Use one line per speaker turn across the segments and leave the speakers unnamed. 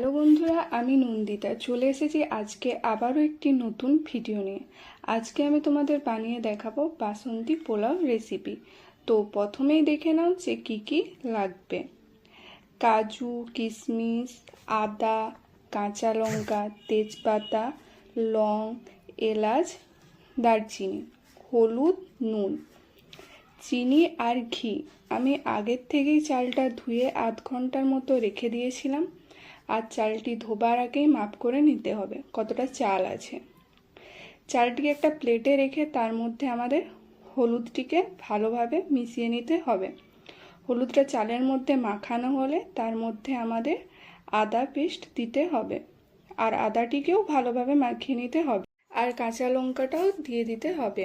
Hello বন্ধুরা, আমি নন্দিতা। চলে এসেছি আজকে আবারও একটি নতুন ভিডিও নিয়ে। আজকে আমি তোমাদের বানিয়ে দেখাবো বাসন্তী পোলাও রেসিপি তো প্রথমেই দেখে নাও যে কী কী লাগবে। কাজু, কিশমিশ, আদা, কাঁচা লঙ্কা, তেজপাতা, লং, এলাচ, দারচিনি, হলুদ, নুন, চিনি আর ঘি। আমি আগের থেকেই চালটা ধুয়ে আধ ঘণ্টার মতো রেখে দিয়েছিলাম। আর চালটি ধোবার আগেই মাপ করে নিতে হবে, কতটা চাল আছে। চালটিকে একটা প্লেটে রেখে তার মধ্যে আমাদের হলুদটিকে ভালোভাবে মিশিয়ে নিতে হবে। হলুদটা চালের মধ্যে মাখানো হলে তার মধ্যে আমাদের আদা পেস্ট দিতে হবে আর আদাটিকেও ভালোভাবে মাখিয়ে নিতে হবে আর কাঁচা লঙ্কাটাও দিয়ে দিতে হবে।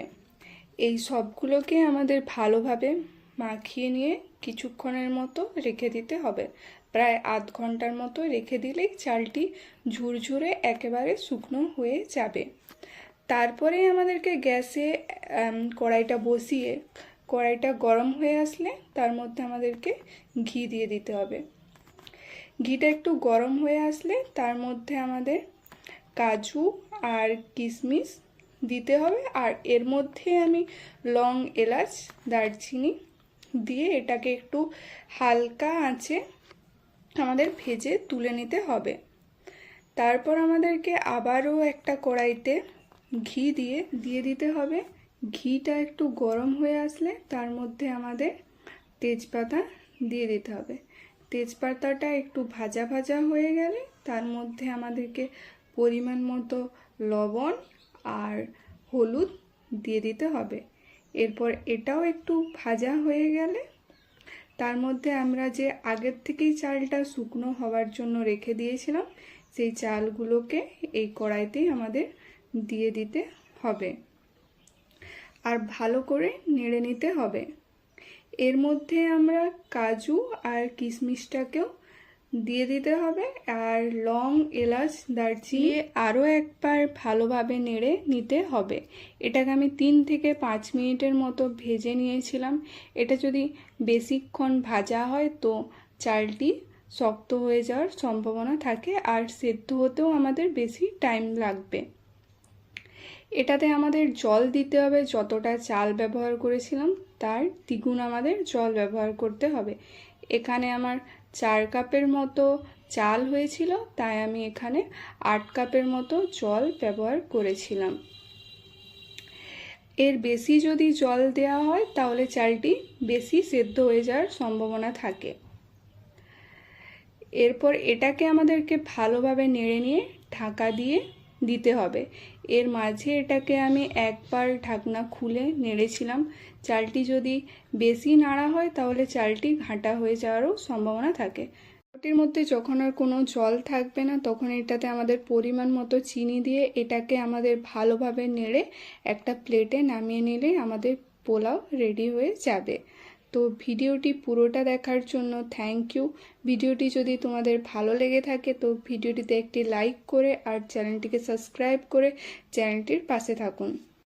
এই সবগুলোকে আমাদের ভালোভাবে মাখিয়ে নিয়ে কিছুক্ষণের মতো রেখে দিতে হবে। প্রায় আধ ঘণ্টার মতো রেখে দিলেই চালটি ঝুরঝুরে একেবারে শুকনো হয়ে যাবে। তারপরে আমাদেরকে গ্যাসে কড়াইটা বসিয়ে, কড়াইটা গরম হয়ে আসলে তার মধ্যে আমাদেরকে ঘি দিয়ে দিতে হবে। ঘিটা একটু গরম হয়ে আসলে তার মধ্যে আমাদের কাজু আর কিশমিশ দিতে হবে আর এর মধ্যে আমি লং এলাচ, দারচিনি দিয়ে এটাকে একটু হালকা আঁচে আমাদের ভেজে তুলে নিতে হবে। তারপর আমাদেরকে আবারও একটা কড়াইতে ঘি দিয়ে দিয়ে দিতে হবে। ঘিটা একটু গরম হয়ে আসলে তার মধ্যে আমাদের তেজপাতা দিয়ে দিতে হবে। তেজপাতাটা একটু ভাজা ভাজা হয়ে গেলে তার মধ্যে আমাদেরকে পরিমাণ মতো লবণ আর হলুদ দিয়ে দিতে হবে। এরপর এটাও একটু ভাজা হয়ে গেলে তার মধ্যে আমরা যে আগের থেকেই চালটা শুকনো হওয়ার জন্য রেখে দিয়েছিলাম, সেই চালগুলোকে এই কড়াইতেই আমাদের দিয়ে দিতে হবে। আর ভালো করে নেড়ে নিতে হবে। এর মধ্যে আমরা কাজু আর কিশমিশটাকেও দিয়ে দিতে হবে আর লং এলাচ দারচিনি আরও একবার ভালোভাবে নেড়ে নিতে হবে। এটাকে আমি তিন থেকে পাঁচ মিনিটের মতো ভেজে নিয়েছিলাম। এটা যদি বেশিক্ষণ ভাজা হয় তো চালটি শক্ত হয়ে যাওয়ার সম্ভাবনা থাকে আর সেদ্ধ হতেও আমাদের বেশি টাইম লাগবে। এটাতে আমাদের জল দিতে হবে, যতটা চাল ব্যবহার করেছিলাম তার দ্বিগুণ আমাদের জল ব্যবহার করতে হবে। এখানে আমার চার কাপের মতো চাল হয়েছিল, তাই আমি এখানে আট কাপের মতো জল ব্যবহার করেছিলাম। এর বেশি যদি জল দেওয়া হয়, তাহলে চালটি বেশি সেদ্ধ হয়ে যাওয়ার সম্ভাবনা থাকে। এরপর এটাকে আমাদেরকে ভালোভাবে নেড়ে নিয়ে ঢাকা দিয়ে দিতে হবে। এর মাঝে এটাকে আমি একবার ঢাকনা খুলে নেড়েছিলাম। চালটি যদি বেশি নাড়া হয়, তাহলে চালটি ঘাঁটা হয়ে যাওয়ারও সম্ভাবনা থাকে। ওটির মধ্যে যখন আর কোনো জল থাকবে না, তখন এটাতে আমাদের পরিমাণ মতো চিনি দিয়ে এটাকে আমাদের ভালোভাবে নেড়ে একটা প্লেটে নামিয়ে নিলে আমাদের পোলাও রেডি হয়ে যাবে। তো ভিডিওটি পুরোটা দেখার জন্য থ্যাংক ইউ ভিডিওটি যদি তোমাদের ভালো লেগে থাকে তো ভিডিওটিতে একটি লাইক করে আর চ্যানেলটিকে সাবস্ক্রাইব করে চ্যানেলটির পাশে থাকুন।